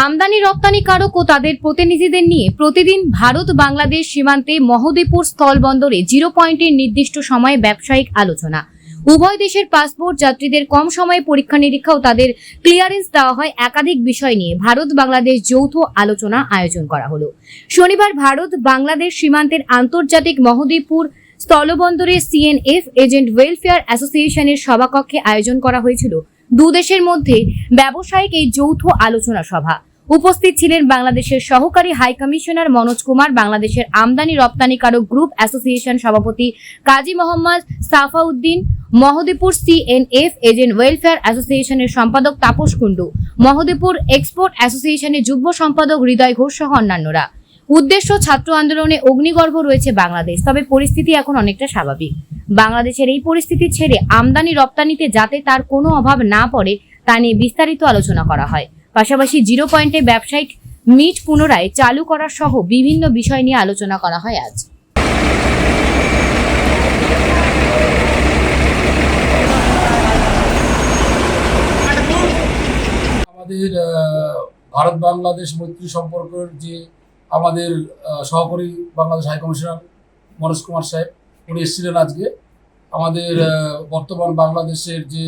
আমদানি রপ্তানিকারক ও তাদের প্রতিনিধিদের নিয়ে প্রতিদিন ভারত বাংলাদেশ সীমান্তে মহদেপুর স্থলবন্দরে জিরো পয়েন্টের নির্দিষ্ট সময়ে ব্যবসায়িক আলোচনা। উভয় দেশের পাসপোর্ট যাত্রীদের কম সময়ে পরীক্ষা নিরীক্ষা ও তাদের ক্লিয়ারেন্স দেওয়া হয় একাধিক বিষয় নিয়ে ভারত বাংলাদেশ যৌথ আলোচনা আয়োজন করা হলো। শনিবার ভারত বাংলাদেশ সীমান্তের আন্তর্জাতিক Mahadipur স্থলবন্দরে C N F agent welfare অ্যাসোসিয়েশনের সভাকক্ষে আয়োজন করা হয়েছিল। দু দেশের মধ্যে ব্যবসায়িক এই যৌথ আলোচনা সভা। উপস্থিত ছিলেন বাংলাদেশের সহকারী হাই কমিশনার মনোজ কুমার, বাংলাদেশের আমদানি রপ্তানিকারক গ্রুপ অ্যাসোসিয়েশন সভাপতি Kazi Mohammad Safauddin Mahadipur C N F agent welfare অ্যাসোসিয়েশনের সম্পাদক তাপস কুণ্ডু মহদেপুর এক্সপোর্ট অ্যাসোসিয়েশনের যুগ্ম সম্পাদক হৃদয় ঘোষ সহ অন্যান্যরা। উদ্দেশ্য ছাত্র আন্দোলনে অগ্নিগর্ভ রয়েছে বাংলাদেশ, তবে পরিস্থিতি এখন অনেকটা স্বাভাবিক। বাংলাদেশের এই পরিস্থিতি ছেড়ে আমদানি রপ্তানিতে যাতে তার কোনো অভাব না পড়ে, তা নিয়ে বিস্তারিত আলোচনা করা হয়। পাশাপাশি জিরো পয়েন্টে ব্যবসায়িক মিট পুনরায় চালু করা সহ বিভিন্ন বিষয় নিয়ে আলোচনা করা হয় আজ। আমাদের ভারত বাংলাদেশ মৈত্রী সম্পর্কের যে আমাদের সহকারী বাংলাদেশ হাই কমিশনার মনোজ কুমার সাহেব উনি এসেছিলেন আজকে। আমাদের বর্তমান বাংলাদেশের যে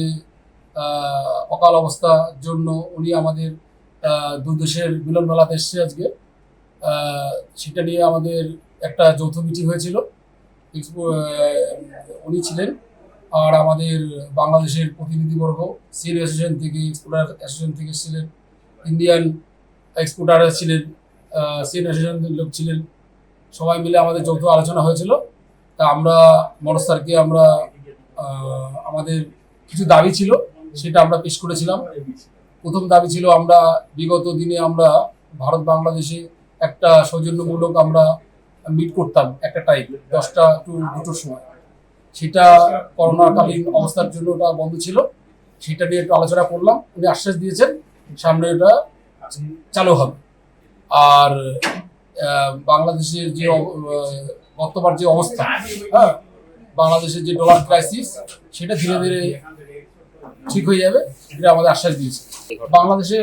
অকাল অবস্থার জন্য উনি আমাদের আহ, দু দেশের মিলন মেলাতে এসছে আজকে। সেটা নিয়ে আমাদের একটা যৌথ মিটিং হয়েছিল। উনি ছিলেন। আর আমাদের বাংলাদেশের প্রতিনিধিবর্গ সিএন অ্যাসোসিয়েশন থেকে এক্সপোর্টার অ্যাসোসিয়েশন থেকে ছিলেন ইন্ডিয়ান এক্সপোর্টার ছিলেন। সিএন অ্যাসোসিয়েশনের লোক ছিলেন। সবাই মিলে আমাদের যৌথ আলোচনা হয়েছিল। তা আমরা মনোজ স্যারকে আমরা আমাদের কিছু দাবি ছিল, সেটা আমরা পেশ করেছিলাম। প্রথম দাবি ছিল আমরা বিগত দিনে আমরা ভারত বাংলাদেশে একটা সৌজন্যমূলক আমরা মিট করতাম একটা টাইম দশটা টু দুটোর সময়। সেটা করোনাকালীন অবস্থার জন্য ওটা বন্ধ ছিল। সেটা নিয়ে একটু আলোচনা করলাম। উনি আশ্বাস দিয়েছেন, সামনে এটা চালু হবে। আর বাংলাদেশের যে বর্তমান যে অবস্থা হ্যাঁ বাংলাদেশের যে ডলার ক্রাইসিস সেটা ধীরে ধীরে ঠিক হয়ে যাবে, এটা আমাদের আশ্বাস দিয়েছে। বাংলাদেশে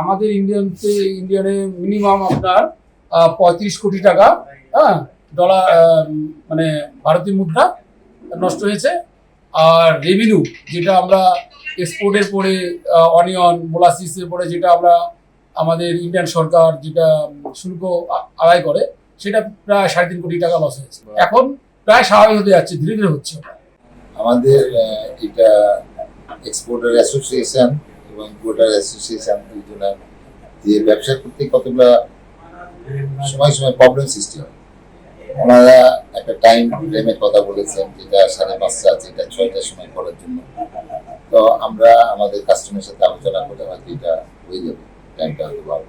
আমাদের ইন্ডিয়ানতে, ইন্ডিয়ানে মিনিমাম আপনার পঁয়ত্রিশ কোটি টাকা হ্যাঁ ডলার মানে ভারতীয় মুদ্রা নষ্ট হয়েছে। আর রেভিনিউ যেটা আমরা এক্সপোর্টের পরে অনিয়ন মোলাসিসের পরে যেটা আমরা আমাদের ইন্ডিয়ান সরকার যেটা শুল্ক আদায় করে, সেটা প্রায় সাড়ে তিন কোটি টাকা লস হয়েছে। এখন প্রায় স্বাভাবিক হতে যাচ্ছে, ধীরে ধীরে হচ্ছে আমাদের এটা এক্সপোর্টার অ্যাসোসিয়েশন এবং ইম্পোর্টার অ্যাসোসিয়েশন দুজনের যে ব্যবসা করতে কতগুলা সময় সময় প্রবলেম সৃষ্টি হয়। ওনারা একটা টাইম ফ্রেমের কথা বলেছেন, যেটা সাড়ে পাঁচটা যেটা ছয়টার সময় করার জন্য। তো আমরা আমাদের কাস্টমারের সাথে আলোচনা করে হয়তো এটা হয়ে যাবে। টাইমটা পারব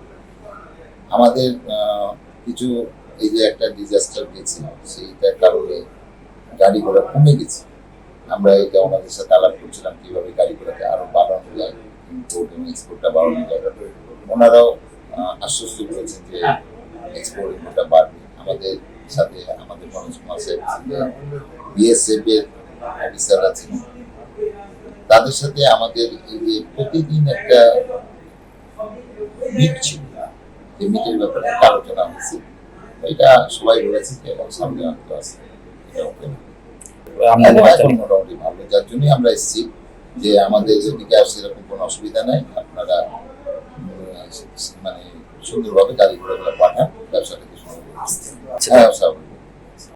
আমাদের কিছু এই যে একটা ডিজাস্টার গেছে সেইটার কারণে গাড়ি ঘোড়া কমে গেছে। আমরা এটা ওনাদের সাথে আলাপ করছিলাম কীভাবে গাড়ি ঘোড়াকে আরও বাড়ানো যায় ইম্পোর্ট এবং এক্সপোর্টটা বাড়ানো যায়। ওনারাও আশ্বস্ত করেছেন যে এক্সপোর্ট ইম্পোর্টটা বাড়বে। আমাদের সাথে আমাদের মনোজ কুমার সাহেব বিএসএফ এর অফিসার আছেন। তাদের সাথে আমাদের এই যে প্রতিদিন একটা মিট ছিল যে মিটের ব্যাপারে একটা আলোচনা হয়েছে এটা সবাই বলেছে যে এবং সামনে আনতে আছে। এখন মোটামুটি ভালো। যার জন্যই আমরা এসেছি যে আমাদের যেদিকে আর সেরকম কোনো অসুবিধা নাই। আপনারা মানে সুন্দরভাবে গাড়ি ঘোড়াগুলো পাঠান। ব্যবসাটাকে। আচ্ছা। হ্যাঁ স্বাভাবিক